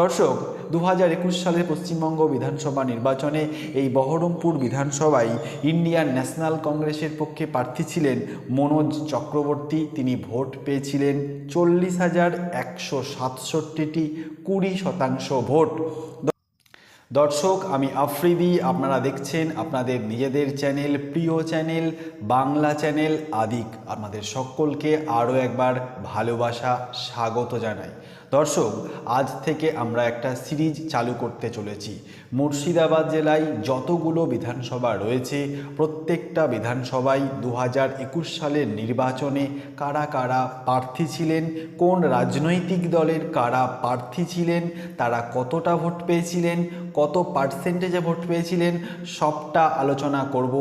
দর্শক দু হাজার একুশ সালে পশ্চিমবঙ্গ বিধানসভা নির্বাচনে এই বহরমপুর বিধানসভায় ইন্ডিয়ান ন্যাশনাল কংগ্রেসের পক্ষে প্রার্থী ছিলেন মনোজ চক্রবর্তী। তিনি ভোট পেয়েছিলেন চল্লিশ হাজার একশো সাতষট্টিটি কুড়ি শতাংশ ভোট। দর্শক, আমি আফ্রিদি, আপনারা দেখছেন আপনাদের নিজেদের চ্যানেল, প্রিয় চ্যানেল, বাংলা চ্যানেল আদিক। আপনাদের সকলকে আরও একবার ভালোবাসা, স্বাগত জানাই। দর্শক, আজ থেকে আমরা একটা সিরিজ চালু করতে চলেছি। মুর্শিদাবাদ জেলায় যতগুলো বিধানসভা রয়েছে, প্রত্যেকটা বিধানসভায় দু হাজার একুশ সালের নির্বাচনে কারা কারা প্রার্থী ছিলেন, কোন রাজনৈতিক দলের কারা প্রার্থী ছিলেন, তারা কতটা ভোট পেয়েছিলেন, কত পার্সেন্টেজে ভোট পেয়েছিলেন, সবটা আলোচনা করব।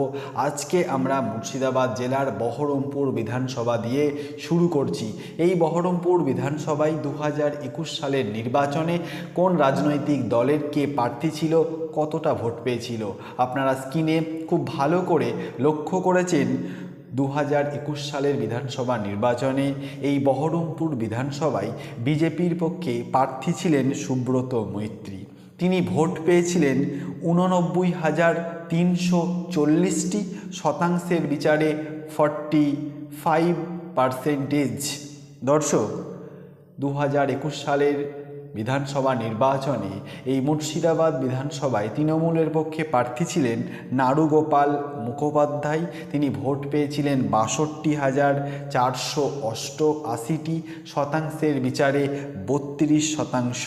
আজকে আমরা মুর্শিদাবাদ জেলার বহরমপুর বিধানসভা দিয়ে শুরু করছি। এই বহরমপুর বিধানসভায় দু হাজার একুশ সালের নির্বাচনে কোন রাজনৈতিক দলের কে প্রার্থী ছিল, কতটা ভোট পেয়েছিল? আপনারা স্ক্রিনে খুব ভালো করে লক্ষ্য করেছেন দু হাজার একুশ সালের বিধানসভা নির্বাচনে এই বহরমপুর বিধানসভায় বিজেপির পক্ষে প্রার্থী ছিলেন সুব্রত মৈত্রী। তিনি ভোট পেয়েছিলেন উননব্বই হাজার তিনশো চল্লিশটি শতাংশের বিচারে ফর্টি ফাইভ পার্সেন্টেজ দর্শক দু হাজার একুশ সালের বিধানসভা নির্বাচনে এই মুর্শিদাবাদ বিধানসভায় তৃণমূলের পক্ষে প্রার্থী ছিলেন নাড়ুগোপাল মুখোপাধ্যায়। তিনি ভোট পেয়েছিলেন বাষট্টি হাজার চারশো অষ্টআশিটি শতাংশের বিচারে বত্রিশ শতাংশ।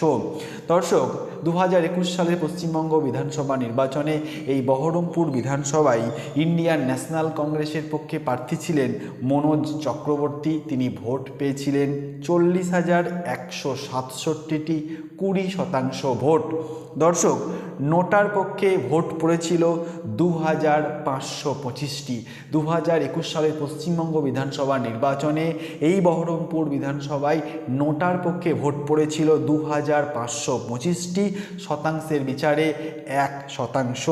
দর্শক দু হাজার একুশ সালে পশ্চিমবঙ্গ বিধানসভা নির্বাচনে এই বহরমপুর বিধানসভায় ইন্ডিয়ান ন্যাশনাল কংগ্রেসের পক্ষে প্রার্থী ছিলেন মনোজ চক্রবর্তী। তিনি ভোট পেয়েছিলেন চল্লিশ হাজার একশো সাতষট্টিটি কুড়ি শতাংশ ভোট। দর্শক, নোটার পক্ষে ভোট পড়েছিল দু হাজার পাঁচশো পঁচিশটি। দু হাজার একুশ সালের পশ্চিমবঙ্গ বিধানসভা নির্বাচনে এই বহরমপুর বিধানসভায় নোটার পক্ষে ভোট পড়েছিল দু হাজার পাঁচশো পঁচিশটি। শতাংশের বিচারে এক শতাংশ।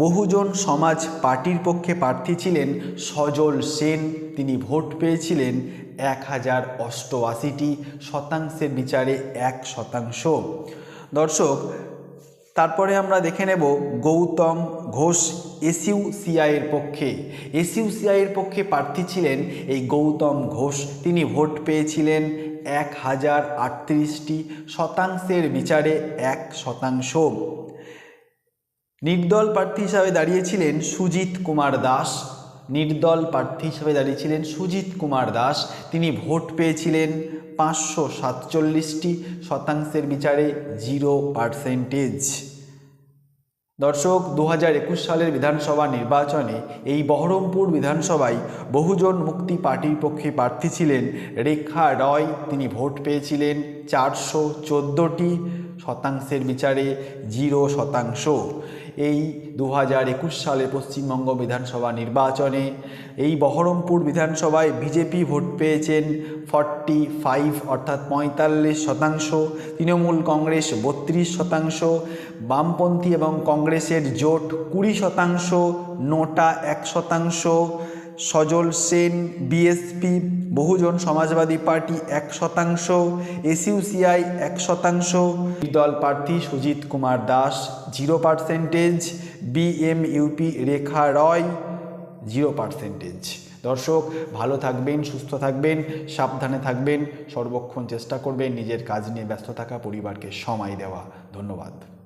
বহুজন সমাজ পার্টির পক্ষে প্রার্থী ছিলেন। সজল সেন, তিনি ভোট পেয়েছিলেন এক হাজার অষ্টআশিটি শতাংশের বিচারে এক শতাংশ। দর্শক, তারপরে আমরা দেখে নেব গৌতম ঘোষ, এসইউ সিআইয়ের পক্ষে। এসইউ সিআইয়ের পক্ষে প্রার্থী ছিলেন এই গৌতম ঘোষ। তিনি ভোট পেয়েছিলেন এক হাজার আটত্রিশটি শতাংশের বিচারে এক শতাংশ। নির্দল প্রার্থী হিসাবে দাঁড়িয়েছিলেন সুজিত কুমার দাস। নির্দল প্রার্থী হিসাবে দাঁড়িয়েছিলেন সুজিত কুমার দাস। তিনি ভোট পেয়েছিলেন পাঁচশো সাতচল্লিশটি শতাংশের বিচারে জিরো পার্সেন্টেজ। দর্শক দু হাজার একুশ সালের বিধানসভা নির্বাচনে এই বহরমপুর বিধানসভায় বহুজন মুক্তি পার্টির পক্ষে প্রার্থী ছিলেন। রেখা রয়, তিনি ভোট পেয়েছিলেন চারশো চোদ্দোটি শতাংশের বিচারে জিরো শতাংশ। এই দু হাজার একুশ সালে পশ্চিমবঙ্গ বিধানসভা নির্বাচনে এই বহরমপুর বিধানসভায় বিজেপি ভোট পেয়েছেন ফর্টি ফাইভ অর্থাৎ পঁয়তাল্লিশ শতাংশ, তৃণমূল কংগ্রেস বত্রিশ শতাংশ, বামপন্থী এবং কংগ্রেসের জোট কুড়ি শতাংশ, নোটা এক শতাংশ সজল সেন বিএসপি বহুজন সমাজবাদী পার্টি এক শতাংশ এসইউসিআই এক শতাংশ দল প্রার্থী Sujit Kumar Das zero percentage BMUP Rekha Roy zero percentage. দর্শক, ভালো থাকবেন, সুস্থ থাকবেন, সাবধানে থাকবেন, সর্বক্ষণ চেষ্টা করবেন, নিজের কাজ নিয়ে ব্যস্ত থাকা, পরিবারকে সময় দেওয়া। ধন্যবাদ।